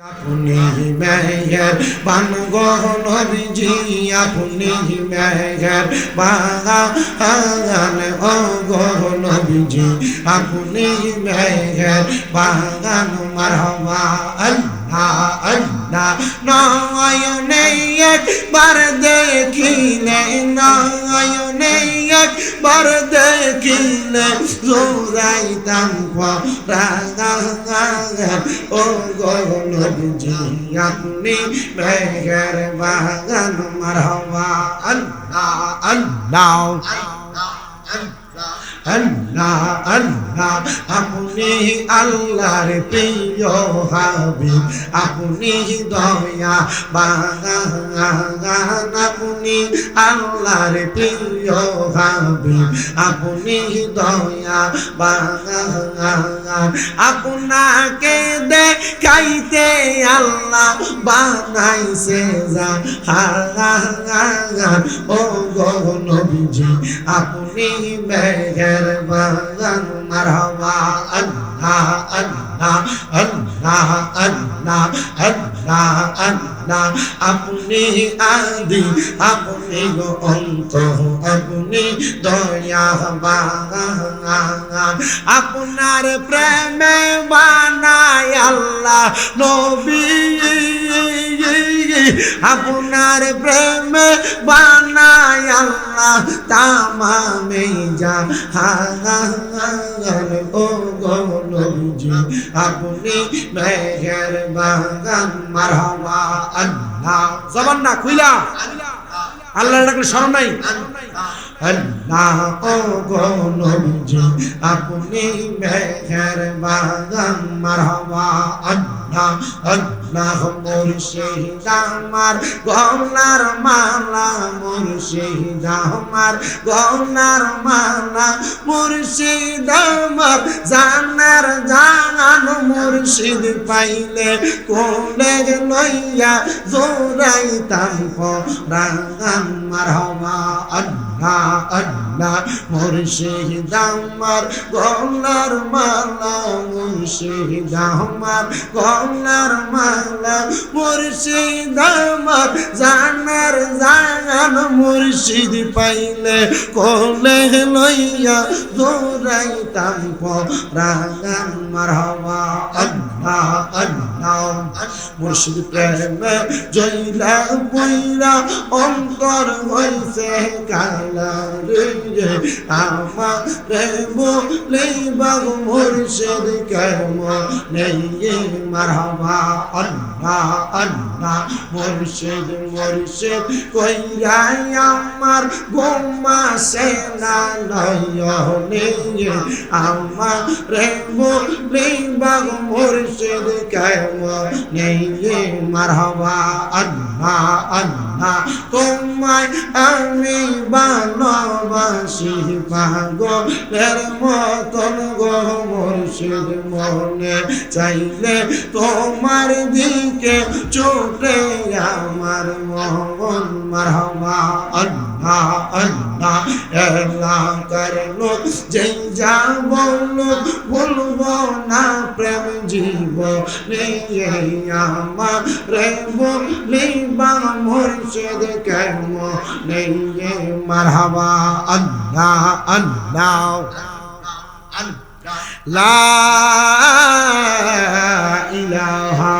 আপনি মেঘের বান গহনবিজি আপনি মেঘের বাগান ও গহনবিজি আপনি মেঘের বাগান মারহবা আল্লাহ আল্লাহ, নয়নে একবার দেখিলে, নয়নে একবার দেখিলে জোরাইতাম রাগান ও গহনবিজি আপনি মেঘের বাগান মারহবা আল্লাহ আল্লাহ। আল্লাহ আল্লাহ, আপনি আল্লাহর প্রিয় হাবিব। আপনি দয়া বাগান। আপনি আল্লাহর প্রিয় হাবিব। আপনি দয়া বাগান। আপনাকে দেখাইতে আল্লাহ বানাইছে যা হারান ও গনবিজি আপনি মেঘের বাগান মারহাবা, আল্লাহ আল্লাহ আল্লাহ আল্লাহ আল্লাহ আল্লাহ। আপনি আদি, আপনি গো অন্ত, আপনি দয়া বাগান। আপনার প্রেমে বানায় আল্লাহ নবী। আপনার প্রেমে বানায় আল্লাহ তামামে জান হাগান ও গনবজি আপনি মেঘের বাগান মারহাবা আল্লাহ। জবান না, খুইলা। আল্লাহর ডাকলে স্মরণ নাই। আল্লাহ, ও গনবজি আপনি মেঘের বাগান মারহাবা আল্লাহ। আল্লাহ মুর্শিদ আমার গলার মালা মুর্শিদ আমার গলার মালা মুর্শিদ আমার জানার জানান মুর্শিদ পাইলে কোলে লইয়া জোরাইতাম পরাগান মারহাবা আল্লাহ আল্লাহ মুর্শিদ আমার গলার মালা মুর্শিদ আমার গলার মালা, মুর্শিদ আমার, জানার জান মুর্শিদ পাইলে কোলে লইয়া দৌড়াইতাম পরাগান মারহাবা, আল্লাহ আল্লাহ। মুর্শিদ প্রেমে জইলা বইরা অন্তর হইছে কালা রে। আমার রে বলে বাগ মুর্শিদ কেম নেই মারহাবা, আল্লাহ আল্লাহ, মুর্শিদ মুর্শিদ কইরাই আমার গোমা সেনা নয়নে আমার রে বলে বাগ মুর্শিদ কেম নেই মারহাবা, আল্লাহ আল্লাহ, তোমায় আমি ভালোবাসি। পাগলের মতন গো মনে চাইলে তোমার দিকে চোটে আমার মন মারহাবা, আল্লাহ। আল্লাহ এলাকার লোক যেই যা বলল বলব না, প্রেম জীব আমার রে বলি বা মুর্শিদ কেম নেই মারহাবা? আল্লাহ আল্লাহ, লা ইলাহা